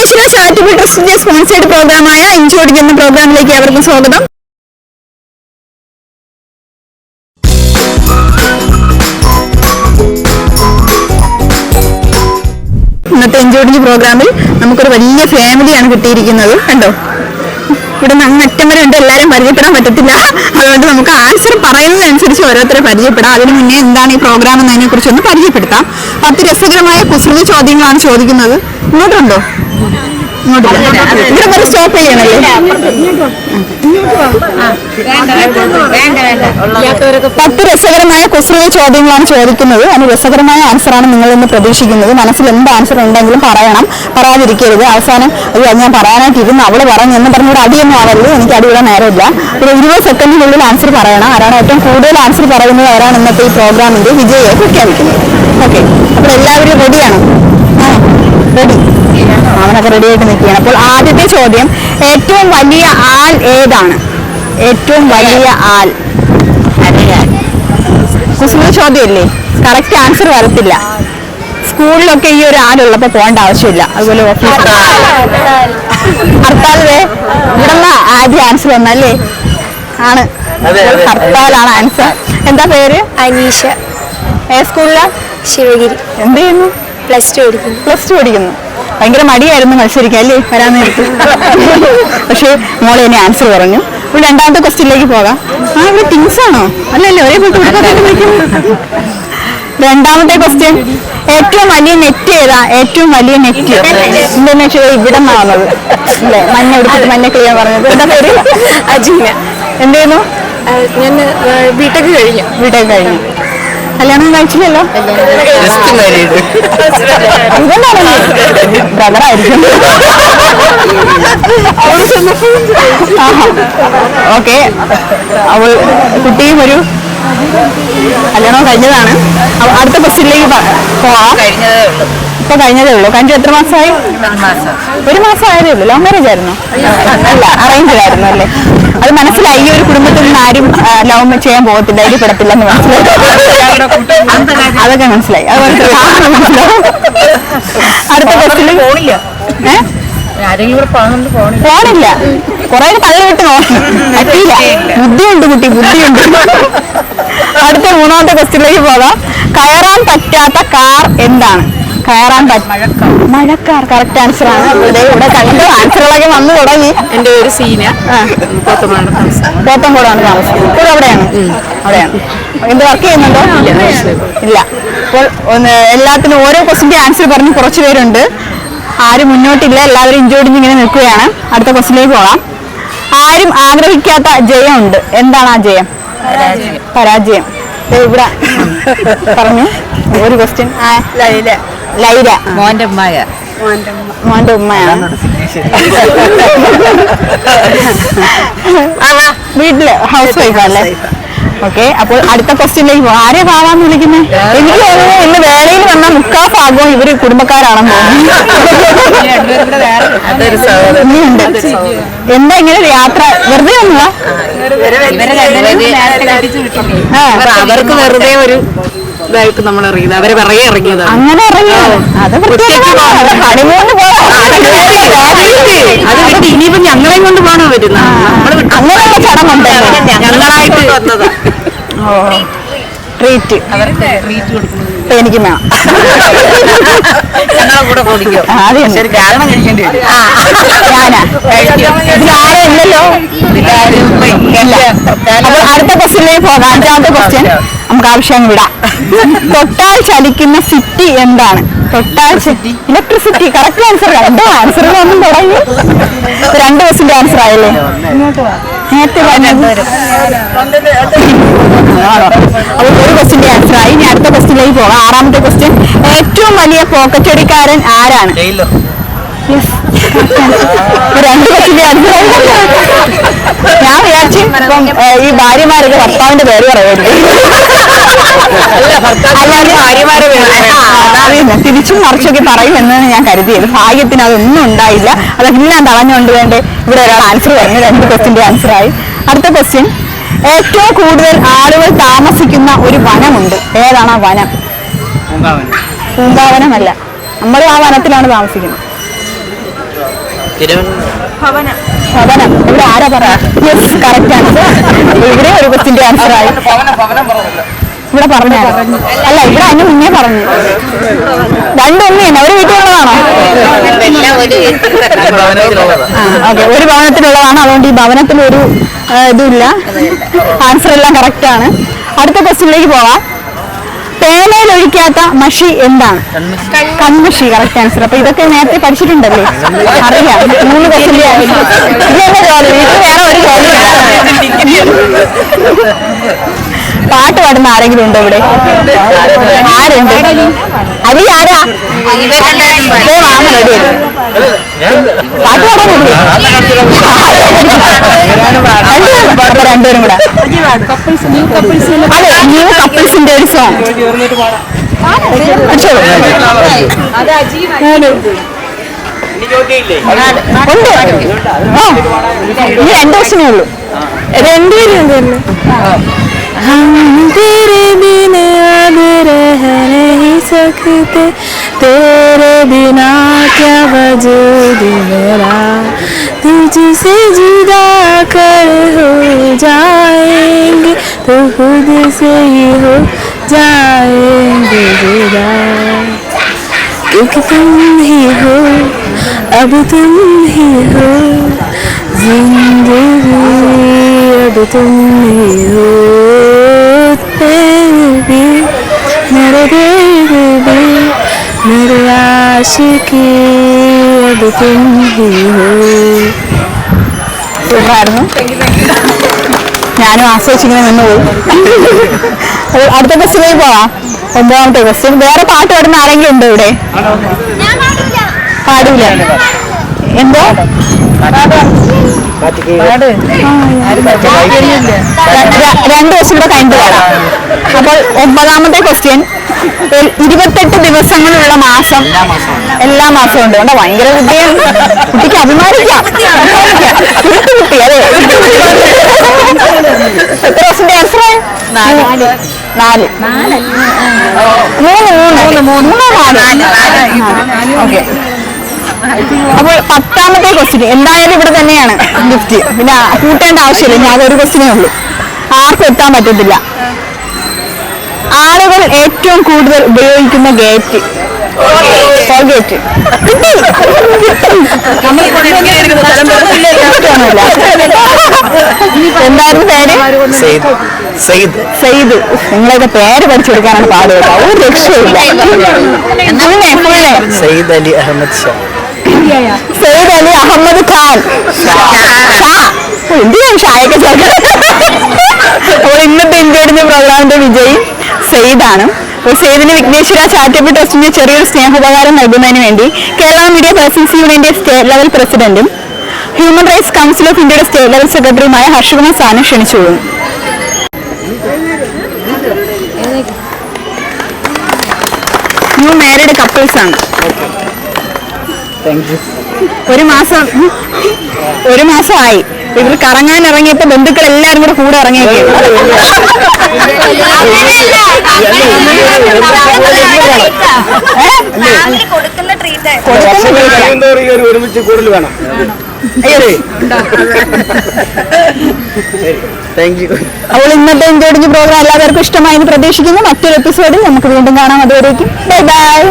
Vighneshwara charitable ട്രസ്റ്റിന്റെ sponsored പ്രോഗ്രാമായ ഇഞ്ചോടിക്ക് എന്ന പ്രോഗ്രാമിലേക്ക് അവർക്ക് സ്വാഗതം. ഇന്നത്തെ ഇഞ്ചോടിഞ്ച് പ്രോഗ്രാമിൽ നമുക്കൊരു വലിയ ഫാമിലിയാണ് കിട്ടിയിരിക്കുന്നത്. കണ്ടോ? ഇവിടെ നിന്ന് അങ്ങ് അറ്റം വരെ ഉണ്ട് പരിചയപ്പെടാൻ പറ്റത്തില്ല. അതുകൊണ്ട് നമുക്ക് ആൻസർ പറയുന്നതനുസരിച്ച് ഓരോരുത്തരെ പരിചയപ്പെടാം. അതിന് മുന്നേ എന്താണ് ഈ പ്രോഗ്രാം എന്നതിനെ കുറിച്ച് ഒന്ന് പരിചയപ്പെടുത്താം. പത്ത് രസകരമായ കുസൃതി ചോദ്യങ്ങളാണ് ചോദിക്കുന്നത്. ഇങ്ങോട്ടുണ്ടോ? ഇവിടെ വരെ സ്റ്റോപ്പ് ചെയ്യണല്ലേ? പത്ത് രസകരമായ കുസൃതി ചോദ്യങ്ങളാണ് ചോദിക്കുന്നത്. അതിന് രസകരമായ ആൻസറാണ് നിങ്ങൾ ഇന്ന് പ്രതീക്ഷിക്കുന്നത്. മനസ്സിൽ എന്ത് ആൻസർ ഉണ്ടെങ്കിലും പറയണം. പറയാതിരിക്കരുത്. അവസാനം അയ്യോ അത് ഞാൻ പറയാനായിട്ടിരുന്നു. അവൾ പറഞ്ഞു എന്ന് പറഞ്ഞുകൂടെ അടിയൊന്നും ആവരുത്. എനിക്ക് അടിയുടെ നേരമില്ല. ഒരു ഇരുപത് സെക്കൻഡിനുള്ളിൽ ആൻസർ പറയണം. ആരാണ് ഏറ്റവും കൂടുതൽ ആൻസർ പറയുന്നത്? ആരാണ് ഇന്നത്തെ ഈ പ്രോഗ്രാമിന്റെ വിജയിയെ പ്രഖ്യാപിക്കുന്നത്? ഓക്കെ അപ്പോൾ എല്ലാവരും റെഡിയാണ് റെഡി. അവനൊക്കെ റെഡി ആയിട്ട് നിൽക്കുകയാണ്. അപ്പോൾ ആദ്യത്തെ ചോദ്യം ഏറ്റവും വലിയ ആൽ ഏതാണ്? ഏറ്റവും വലിയ ആൽ കുസുമ ചോദ്യമല്ലേ? കറക്റ്റ് ആൻസർ വരത്തില്ല. സ്കൂളിലൊക്കെ ഈ ഒരു ആളുള്ളപ്പോൾ പോകേണ്ട ആവശ്യമില്ല. അതുപോലെ ഹർത്താലേ ഹർത്താൽ ഇവിടെ ആദ്യം ആൻസർ വന്നല്ലേ ആണ്. ഹർത്താലാണ് ആൻസർ എന്താ പേര്? അനീഷ. ഏ സ്കൂളിലാ? ശിവഗിരി. എന്ത് ചെയ്യുന്നു? പ്ലസ് ടു പഠിക്കുന്നു പ്ലസ് ടു പഠിക്കുന്നു ഭയങ്കര മടിയായിരുന്നു മത്സരിക്കാൻ അല്ലേ? വരാൻ നേരത്ത്. പക്ഷേ മോളെ എന്നെ ആൻസർ പറഞ്ഞു. ഇപ്പോൾ രണ്ടാമത്തെ ക്വസ്റ്റ്യനിലേക്ക് പോകാം. ആ ഇവിടെ ടിങ്സ് ആണോ? അല്ലല്ലോ ഒരേ രണ്ടാമത്തെ ക്വസ്റ്റ്യൻ ഏറ്റവും വലിയ നെറ്റ് ഏതാ? ഏറ്റവും വലിയ നെറ്റ് എന്താണെന്ന് വെച്ചാൽ ഇവിടെ നിന്നാണത് അല്ലേ മഞ്ഞ എടുത്തിട്ട് മഞ്ഞ ക്ലിയർ പറഞ്ഞത്. എന്താ പേര്? അജീന. എന്തായിരുന്നു ഞാൻ ബിടെക് കഴിഞ്ഞു. ബിടെക് കഴിഞ്ഞു. കല്യാണം കഴിച്ചില്ലല്ലോ? ബ്രദറായിരിക്കും ഓക്കെ അവൾ കുട്ടിയും ഒരു കല്യാണം കഴിഞ്ഞതാണ്. അടുത്ത ക്വസ്റ്റ്യനിലേക്ക് പോവാം. ഇപ്പൊ കഴിഞ്ഞതേ ഉള്ളൂ. കഴിഞ്ഞ എത്ര മാസമായി? ഒരു മാസം. ആയതേ ഉള്ളൂ. ലവ് മാരേജ് ആയിരുന്നു. അല്ല അറേഞ്ച് ആയിരുന്നു അല്ലേ? അത് മനസ്സിലായി. ഈ ഒരു കുടുംബത്തിൽ നിന്ന് ആരും ലവ് ചെയ്യാൻ പോകത്തില്ല ഇതിൽ പെടത്തില്ല എന്ന് മനസ്സിലായി. അതൊക്കെ മനസ്സിലായി. അതുപോലെ അടുത്ത ബസ്സിൽ ഏഹ് പോണില്ല. കൊറേ തള്ളി വിട്ട് നോക്കി പറ്റിയില്ല. ബുദ്ധിയുണ്ട് കുട്ടി ബുദ്ധിയുണ്ട്. മൂന്നാമത്തെ ക്വസ്റ്റ്യനിലേക്ക് പോകാം. കയറാൻ പറ്റാത്ത കാർ എന്താണ്? കയറാൻ പറ്റ മഴക്കാർ. കറക്റ്റ് ആൻസർ ആണ്. ഇവിടെ കണ്ടു ആൻസറുകളൊക്കെ വന്നു തുടങ്ങി. എന്റെ ഒരു സീന. പോത്തങ്കോടാണ് താമസം. ഇവിടെ അവിടെയാണ്. അവിടെയാണ്. എന്ത് വർക്ക് ചെയ്യുന്നുണ്ടോ? ഇല്ല അപ്പോൾ ഒന്ന് എല്ലാത്തിനും ഓരോ ക്വസ്റ്റിന്റെ ആൻസർ പറഞ്ഞ് കുറച്ച് പേരുണ്ട്. ആരും മുന്നോട്ടില്ല. എല്ലാവരും ഇഞ്ചോടിഞ്ഞ് ഇങ്ങനെ നിൽക്കുകയാണ്. അടുത്ത ക്വസ്റ്റിലേക്ക് പോകാം. ആരും ആഗ്രഹിക്കാത്ത ജയമുണ്ട്. എന്താണ് ആ ജയം? പരാജയം. ഇവിടെ പറഞ്ഞു ഒരു ക്വസ്റ്റ്യൻ ലൈല. ലൈല. മോന്റെ ഉമ്മായ. മോന്റെ ഉമ്മയാണ് വീട്ടിൽ ഹൗസ് വൈഫ് അല്ലേ ഓക്കെ അപ്പോൾ അടുത്ത ക്വസ്റ്റ്യനിലേക്ക് പോകാം ആരെ പാവാന്ന് വിളിക്കുന്നത് എനിക്ക് തോന്നുന്നു ഇന്ന് വേളയിൽ വന്ന മുക്കാ ഭാഗവും ഇവർ കുടുംബക്കാരാണെന്ന് തോന്നുന്നു. എന്താ ഇങ്ങനെ യാത്ര? വെറുതെ ഒന്നുമില്ല. അവർക്ക് വെറുതെ ഒരു ഇതായിട്ട് നമ്മൾ ഇറങ്ങിയത്. അവരെ പിറകെ ഇറങ്ങിയത് അങ്ങനെ ഇറങ്ങിയത് അത് പോയാ. അത് വിട്ട് ഇനിയിപ്പോ ഞങ്ങളെയും കൊണ്ട് പോകണോ വരുന്നത്? അങ്ങനെയുള്ള ചടങ്ങുണ്ടല്ലോ. ഞങ്ങളായിട്ട് വന്നതാ. ട്രീറ്റ് അവർക്ക് ട്രീറ്റ് കൊടുക്കുന്നത് എനിക്ക് വേണം കൂടെ കുടിക്കും കാരണം കഴിക്കേണ്ടി വരും ഞാനാ? അടുത്ത ക്വസ്റ്റ്യനിലേക്ക് പോകാം. അഞ്ചാമത്തെ ക്വസ്റ്റ്യൻ നമുക്ക് ആവശ്യം വിടാം. തൊട്ടാൽ ചലിക്കുന്ന സിറ്റി എന്താണ്? തൊട്ടാൽ സിറ്റി? ഇലക്ട്രിസിറ്റി കറക്റ്റ് ആൻസർ കണ്ടോ ആൻസർ ഒന്നും തുടങ്ങി നേരത്തെ? അപ്പോൾ ഒരു ക്വസ്റ്റിന്റെ ആൻസർ ആയി ഇനി അടുത്ത ക്വസ്റ്റിനിലേക്ക് പോകാം. ആറാമത്തെ ക്വസ്റ്റ്യൻ ഏറ്റവും വലിയ പോക്കറ്റടിക്കാരൻ ആരാണ്? രണ്ട് ക്വസ്റ്റിന്റെ ആൻസർ ഞാൻ വിചാരിച്ചു ഇപ്പം ഈ ഭാര്യമാരൊക്കെ ഭർത്താവിന്റെ പേര് പറയുമായിരിക്കും. തിരിച്ചും മറിച്ചൊക്കെ പറയുമെന്നാണ് ഞാൻ കരുതിയത്. ഭാഗ്യത്തിന് അതൊന്നും ഉണ്ടായില്ല. അതെല്ലാം തളഞ്ഞുകൊണ്ട് വേണ്ടേ ഇവിടെ ഒരാൾ ആൻസർ പറഞ്ഞു രണ്ട് ക്വസ്റ്റിന്റെ ആൻസർ ആയി. അടുത്ത ക്വസ്റ്റ്യൻ ഏറ്റവും കൂടുതൽ ആളുകൾ താമസിക്കുന്ന ഒരു വനമുണ്ട്. ഏതാണ് ആ വനം? പൂങ്കാവനമല്ല നമ്മൾ ആ വനത്തിലാണ് താമസിക്കുന്നത്. ഭവന ഭവനം. ഇവിടെ ആരാ പറയാ യെസ് കറക്റ്റ് ആൻസർ ഇവിടെ ഒരു ക്വസ്റ്റിന്റെ ആൻസർ ആയി. ഇവിടെ പറഞ്ഞു അല്ല ഇവിടെ അതിന് മുന്നേ പറഞ്ഞു. രണ്ടൊന്നു തന്നെ ഒരു വീട്ടിലുള്ളതാണോ ഓക്കെ. ഒരു ഭവനത്തിലുള്ളതാണ്. അതുകൊണ്ട് ഈ ഭവനത്തിൽ ഒരു ഇതില്ല ഇതുമില്ല. ആൻസർ എല്ലാം കറക്റ്റ് ആണ്. അടുത്ത ക്വസ്റ്റ്യനിലേക്ക് പോവാം. പേനയിൽ ഒഴിക്കാത്ത മഷി എന്താണ്? കൺമഷി കറക്റ്റ് ആൻസർ അപ്പൊ ഇതൊക്കെ നേരത്തെ പഠിച്ചിട്ടുണ്ടല്ലേ? അറിയാം. മൂന്ന് ജോലി? വീട്ടിൽ വേറെ ഒരു ജോലി പാട്ട് പാടുന്ന ആരെങ്കിലും ഉണ്ടോ ഇവിടെ? ആരുണ്ട്? അരി ആരാ? ദേ വാങ്ങ റെഡി പാട്ട് പാടാൻ രണ്ടുപേരും കൂടെ. അതെ ന്യൂ കപ്പിൾസിന്റെ ഒരു സോങ് ഉണ്ട്. ഇനി രണ്ടു വർഷമേ ഉള്ളൂ. രണ്ടുപേരും हम तेरे बिना अब रह नहीं सकते। तेरे बिना क्या वजूद मेरा? तुझसे जुदा कर हो जाएँगे तो खुद से ही हो जाएँगे जुदा। क्योंकि तुम ही हो, अब तुम ही हो। ज़िंदगी, अब तुम ही हो। मेरे आशिकी अब तुम ही हो സൂപ്പറായിരുന്നു ഞാനും ആസ്വദിച്ചിങ്ങനെ നിന്നുപോയി അപ്പോൾ അടുത്ത ക്വസ്റ്റിലേക്ക് പോവാം ഒമ്പതാമത്തെ ക്വസ്റ്റ്യൻ വേറെ പാട്ട് പാടുന്ന ആരെങ്കിലും ഉണ്ടോ ഇവിടെ പാടില്ല എന്തോ ര- രണ്ട് ദിവസം കൂടെ കഴിഞ്ഞിട്ട് പാടാം അപ്പോൾ ഒമ്പതാമത്തെ ക്വസ്റ്റ്യൻ ഇരുപത്തെട്ട് ദിവസങ്ങളുള്ള മാസം. എല്ലാ മാസവും ഉണ്ട്. കണ്ടോ? ഭയങ്കര കുട്ടിയാണ് കുട്ടിക്ക് അഭിമാനിക്കാം. കുട്ടി അതെ എത്ര ദിവസത്തിന്റെ ആൻസർ നാല്. നാല്. മൂന്ന് മൂന്ന്. മൂന്നോ നാല്? ഓക്കെ. അപ്പോൾ പത്താമത്തെ ക്വസ്റ്റ്യൻ എന്തായാലും ഇവിടെ തന്നെയാണ് ഗിഫ്റ്റ്. പിന്നെ കൂട്ടേണ്ട ആവശ്യമില്ല. ഞാൻ ഒരു ക്വസ്റ്റ്യനേ ഉള്ളൂ. ആർക്കും എത്താൻ പറ്റത്തില്ല. ആളുകൾ ഏറ്റവും കൂടുതൽ ഉപയോഗിക്കുന്ന ഗേറ്റ് ഗേറ്റ് എന്തായിരുന്നു പേര്? സെയ്ദ്. സെയ്ദ്. സെയ്ദ്. നിങ്ങളൊക്കെ പേര് പഠിച്ചു കൊടുക്കാനാണ് പാട് കേട്ടോ. ഒരു രക്ഷയില്ല. സെയ്ദ് അലി അഹമ്മദ് ഷാ. സെയ്ദ് അലി അഹമ്മദ് ഖാൻ. എന്തിനാണ് ഷായൊക്കെ ചേർക്കുന്നത് അപ്പോൾ ഇന്നത്തെ ഇന്ത്യയുടെ പ്രോഗ്രാമിന്റെ വിജയി. സെയ്ദാണ് അപ്പോൾ സെയ്ദിന് വിഘ്നേശ്വര ചാരിറ്റബിൾ ട്രസ്റ്റിന്റെ ചെറിയൊരു സ്നേഹോപകാരം നൽകുന്നതിന് വേണ്ടി കേരള മീഡിയ പേഴ്സൺസ് യൂണിയന്റെ സ്റ്റേറ്റ് ലെവൽ പ്രസിഡന്റും ഹ്യൂമൻ റൈറ്റ്സ് കൗൺസിൽ ഓഫ് ഇന്ത്യയുടെ സ്റ്റേറ്റ് ലെവൽ സെക്രട്ടറിയുമായ ഹർഷകുമാർ സാനെ ക്ഷണിച്ചുകൊള്ളും ന്യൂ മാരീഡ് കപ്പിൾസ് ആണ്. ഒരു മാസം ഒരു മാസമായി ഇവർ കറങ്ങാൻ ഇറങ്ങിയപ്പോ ബന്ധുക്കൾ എല്ലാരും കൂടെ കൂടെ ഇറങ്ങിയേക്കും. കൊടുക്കുന്ന ട്രീറ്റ് ഒരുമിച്ച് കൂടുതൽ വേണം അപ്പോൾ ഇന്നത്തെ ഇന്ത്യ പ്രോഗ്രാം എല്ലാവർക്കും ഇഷ്ടമായി എന്ന് പ്രതീക്ഷിക്കുന്നു. മറ്റൊരു എപ്പിസോഡിൽ നമുക്ക് വീണ്ടും കാണാം. അതുവരേക്കും. Bye bye